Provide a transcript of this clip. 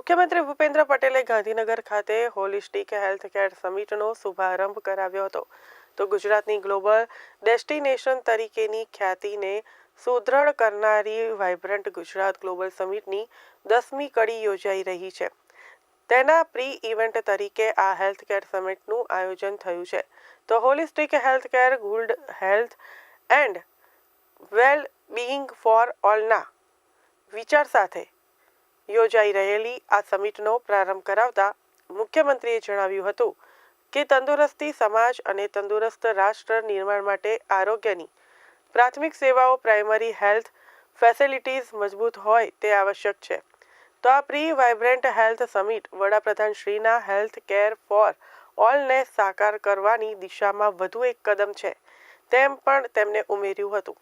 મુખ્યમંત્રી ભૂપેન્દ્ર પટેલે ગાંધીનગર ખાતે હોલિસ્ટિક હેલ્થ કેર સમિટનો શુભારંભ કરાવ્યો હતો. તો ગુજરાતની ગ્લોબલ ડેસ્ટિનેશન તરીકેની ખ્યાતિને સુદૃઢ કરનારી વાઇબ્રન્ટ ગુજરાત ગ્લોબલ સમિટની દસમી કડી યોજાઈ રહી છે. તેના પ્રી ઇવેન્ટ તરીકે આ હેલ્થ કેર સમિટનું આયોજન થયું છે. તો holistic health care good health and well being for ઓલના વિચાર સાથે યોજાઈ રહેલી આ સમિટનો પ્રારંભ કરાવતા મુખ્યમંત્રીએ જણાવ્યું હતું કે તંદુરસ્તી સમાજ અને તંદુરસ્ત રાષ્ટ્ર નિર્માણ માટે આરોગ્યની પ્રાથમિક સેવાઓ, પ્રાઇમરી હેલ્થ ફેસિલિટીઝ મજબૂત હોય તે આવશ્યક છે. તો આ પ્રી વાઇબ્રન્ટ હેલ્થ સમિટ વડાપ્રધાન શ્રીના હેલ્થ કેર ફોર ઓલને સાકાર કરવાની દિશામાં વધુ એક કદમ છે તેમ પણ તેમણે ઉમેર્યું હતું.